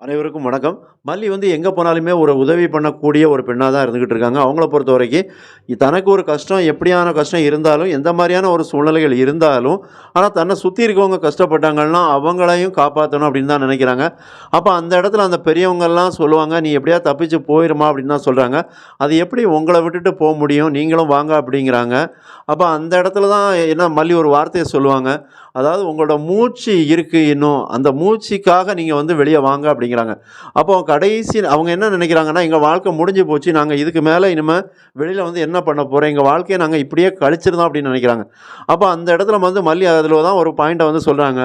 அனைவருக்கும் வணக்கம். மல்லி வந்து எங்கே போனாலுமே ஒரு உதவி பண்ணக்கூடிய ஒரு பெண்ணாக தான் இருந்துகிட்டு இருக்காங்க. அவங்கள பொறுத்த வரைக்கும் தனக்கு ஒரு கஷ்டம் எப்படியான கஷ்டம் இருந்தாலும், எந்த மாதிரியான ஒரு சூழ்நிலைகள் இருந்தாலும், ஆனால் தன்னை சுற்றி இருக்கவங்க கஷ்டப்பட்டாங்கன்னா, அவங்களையும் காப்பாற்றணும் அப்படின்னு தான் நினைக்கிறாங்க. அப்போ அந்த இடத்துல அந்த பெரியவங்கள்லாம் சொல்லுவாங்க, "நீ எப்படியா தப்பிச்சு போயிருமா" அப்படின்னு தான் சொல்கிறாங்க அது எப்படி உங்களை விட்டுட்டு போக முடியும்? நீங்களும் வாங்க அப்படிங்கிறாங்க. அப்போ அந்த இடத்துல தான் என்ன மல்லி ஒரு வார்த்தையை சொல்லுவாங்க. அதாவது "உங்களோட மூச்சு இருக்குது இன்னும். அந்த மூச்சுக்காக நீங்கள் வந்து வெளியே வாங்க" அப்படிங்கிறாங்க. அப்போ கடைசி அவங்க என்ன நினைக்கிறாங்கன்னா, எங்கள் வாழ்க்கை முடிஞ்சு போச்சு. நாங்கள் இதுக்கு மேலே இனிமேல் வெளியில் வந்து என்ன பண்ண போகிறோம் எங்கள் வாழ்க்கையை நாங்கள் இப்படியே கழிச்சிருந்தோம்" அப்படின்னு நினைக்கிறாங்க. அப்போ அந்த இடத்துல வந்து மல்லி அதில் தான் ஒரு பாயிண்ட்டை வந்து சொல்கிறாங்க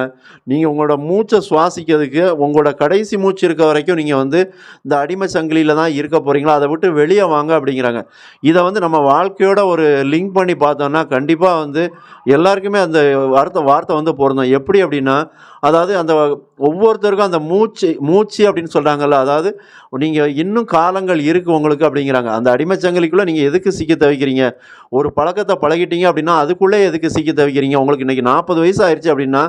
நீங்கள் உங்களோட மூச்சை சுவாசிக்கிறதுக்கு உங்களோட கடைசி மூச்சு இருக்க வரைக்கும் நீங்கள் வந்து இந்த அடிமை சங்கிலியில் தான் இருக்க போகிறீங்களா அதை விட்டு வெளியே வாங்க" அப்படிங்கிறாங்க. இதை வந்து நம்ம வாழ்க்கையோட ஒரு லிங்க் பண்ணி பார்த்தோம்னா, கண்டிப்பாக வந்து எல்லாருக்குமே அந்த வார்த்தை வார்த்தை வந்து பொருந்தும். எப்படி அப்படின்னா, அதாவது அந்த ஒவ்வொருத்தருக்கும் அந்த மூச்சு மூச்சு அப்படின்னு சொல்கிறாங்கல்ல அதாவது நீங்கள் இன்னும் காலங்கள் இருக்குது உங்களுக்கு அப்படிங்கிறாங்க. அந்த அடிமை நீங்கள் எதுக்கு சிக்க தவிக்கிறீங்க? ஒரு பழக்கத்தை பழகிட்டீங்க அப்படின்னா, அதுக்குள்ளே எதுக்கு சிக்கி தவிக்கிறீங்க? உங்களுக்கு இன்றைக்கி நாற்பது வயசு ஆயிடுச்சு அப்படின்னா,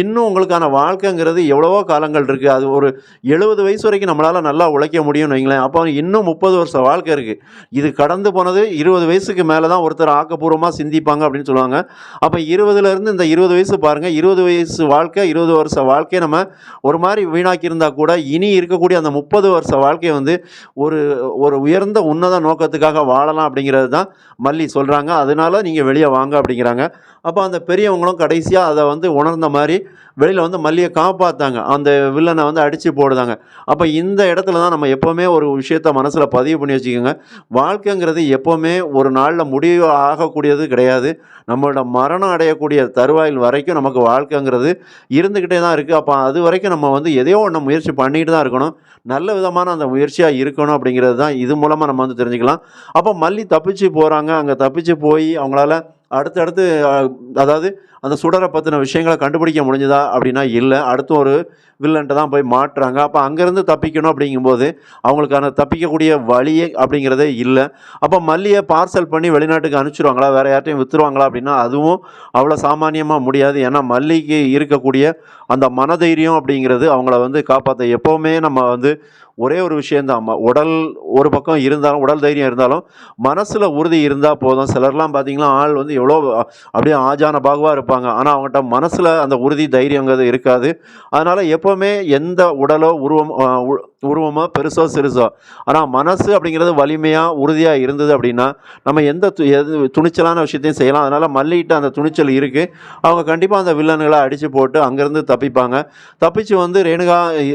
இன்னும் உங்களுக்கான வாழ்க்கைங்கிறது எவ்வளவோ காலங்கள் இருக்குது அது ஒரு 70 வயசு வரைக்கும் நம்மளால் நல்லா உழைக்க முடியும்னு வைங்களேன். அப்போ இன்னும் 30 வருஷ வாழ்க்கை இருக்குது இது கடந்து போனது 20 வயசுக்கு மேலே தான் ஒருத்தர் ஆக்கப்பூர்வமாக சிந்திப்பாங்க அப்படின்னு சொல்லுவாங்க. அப்போ இருபதுலேருந்து இந்த 20 வயசு பாருங்கள் இருபது வயசு வாழ்க்கை, 20 வருஷ வாழ்க்கையை நம்ம ஒரு மாதிரி வீணாக்கியிருந்தால் கூட, இனி இருக்கக்கூடிய அந்த 30 வருஷ வாழ்க்கையை வந்து ஒரு ஒரு உயர்ந்த உன்னத நோக்கத்துக்காக வாழலாம் அப்படிங்கிறது தான் மல்லி சொல்கிறாங்க அதனால நீங்கள் வெளியே வாங்க அப்படிங்கிறாங்க. அப்போ அந்த பெரியவங்களும் கடைசியாக அதை வந்து உணர்ந்த மாதிரி வெளியில் வந்து மல்லியை காப்பாற்றாங்க அந்த வில்லனை வந்து அடித்து போடுதாங்க. அப்போ இந்த இடத்துல தான் நம்ம எப்போவுமே ஒரு விஷயத்த மனசில் பதிவு பண்ணி வச்சுக்கோங்க. வாழ்க்கைங்கிறது எப்போவுமே ஒரு நாளில் முடிவு ஆகக்கூடியது கிடையாது. நம்மளோட மரணம் அடையக்கூடிய தருவாயில் வரைக்கும் நமக்கு வாழ்க்கைங்கிறது இருந்துக்கிட்டே தான் இருக்குது அப்போ அது வரைக்கும் நம்ம வந்து எதையோ ஒன்று முயற்சி பண்ணிட்டு தான் இருக்கணும். நல்ல விதமான அந்த முயற்சியாக இருக்கணும் அப்படிங்கிறது தான் இது மூலமாக நம்ம வந்து தெரிஞ்சுக்கலாம். அப்போ மல்லி தப்பிச்சு போகிறாங்க அங்கே தப்பிச்சு போய் அவங்களால அடுத்தடுத்து அதாவது அந்த சுடரை பற்றின விஷயங்களை கண்டுபிடிக்க முடிஞ்சதா? அப்படின்னா இல்லை அடுத்து ஒரு வில்லன்ட்ட தான் போய் மாட்டுறாங்க அப்போ அங்கேருந்து தப்பிக்கணும் அப்படிங்கும்போது, அவங்களுக்கான தப்பிக்கக்கூடிய வழியே அப்படிங்கிறதே இல்லை அப்போ மல்லியை பார்சல் பண்ணி வெளிநாட்டுக்கு அனுப்பிச்சிருவாங்களா வேறு யார்ட்டையும் வித்துருவாங்களா? அப்படின்னா அதுவும் அவ்வளோ சாமானியமாக முடியாது. ஏன்னா மல்லிக்கு இருக்கக்கூடிய அந்த மனதைரியம் அப்படிங்கிறது அவங்கள வந்து காப்பாற்ற எப்போவுமே நம்ம வந்து ஒரே ஒரு விஷயந்தான் உடல் ஒரு பக்கம் இருந்தாலும் உடல் தைரியம் இருந்தாலும், மனசில் உறுதி இருந்தால் போதும். சிலர்லாம் பார்த்தீங்கன்னா, ஆள் வந்து எவ்வளோ அப்படியே ஆஜான பாகுவாக இருப்பாங்க. ஆனால் அவங்ககிட்ட மனசில் அந்த உறுதி, தைரியங்கிறது இருக்காது. அதனால் எப்போவுமே எந்த உடலோ, உருவம் உருவமாக பெருசோ, சிறுசோ ஆனால் மனசு அப்படிங்கிறது வலிமையாக உறுதியாக இருந்தது அப்படின்னா, நம்ம எந்த து எது துணிச்சலான விஷயத்தையும் செய்யலாம். அதனால் மல்லிகிட்ட அந்த துணிச்சல் இருக்குது அவங்க கண்டிப்பாக அந்த வில்லன்களை அடித்து போட்டு அங்கேருந்து தப்பிப்பாங்க. தப்பிச்சு வந்து ரேணுகா இ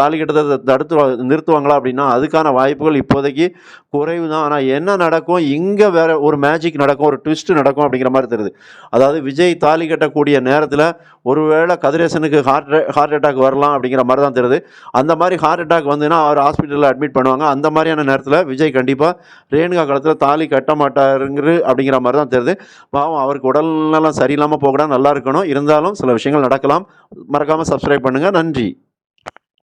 தாலி கட்டுறதை தடுத்து நிறுத்துவாங்களா? அப்படின்னா, அதுக்கான வாய்ப்புகள் இப்போதைக்கு குறைவு தான். ஆனால் என்ன நடக்கும்? இங்கே வேற ஒரு மேஜிக் நடக்கும். ஒரு ட்விஸ்ட் நடக்கும் அப்படிங்கிற மாதிரி தெரியுது. அதாவது விஜய் தாலி கட்டக்கூடிய நேரத்தில் ஒருவேளை கதிரேசனுக்கு ஹார்ட் ஹார்ட் அட்டாக் வரலாம் அப்படிங்கிற மாதிரி தான் தெரியுது. அந்த மாதிரி ஹார்ட் அட்டாக் வந்ததுன்னா, அவர் ஹாஸ்பிட்டலில் அட்மிட் பண்ணுவாங்க. அந்த மாதிரியான நேரத்தில் விஜய் கண்டிப்பாக ரேணுகா காலத்தில் தாலி கட்ட மாட்டாருங்கிற அப்படிங்கிற மாதிரி தான் தெரியுது. பாவம் அவருக்கு உடல்நலம் சரியில்லாமல் போகக்கூடாது. நல்லா இருக்கணும். இருந்தாலும் சில விஷயங்கள் நடக்கலாம். மறக்காமல் சப்ஸ்கிரைப் பண்ணுங்கள் நன்றி.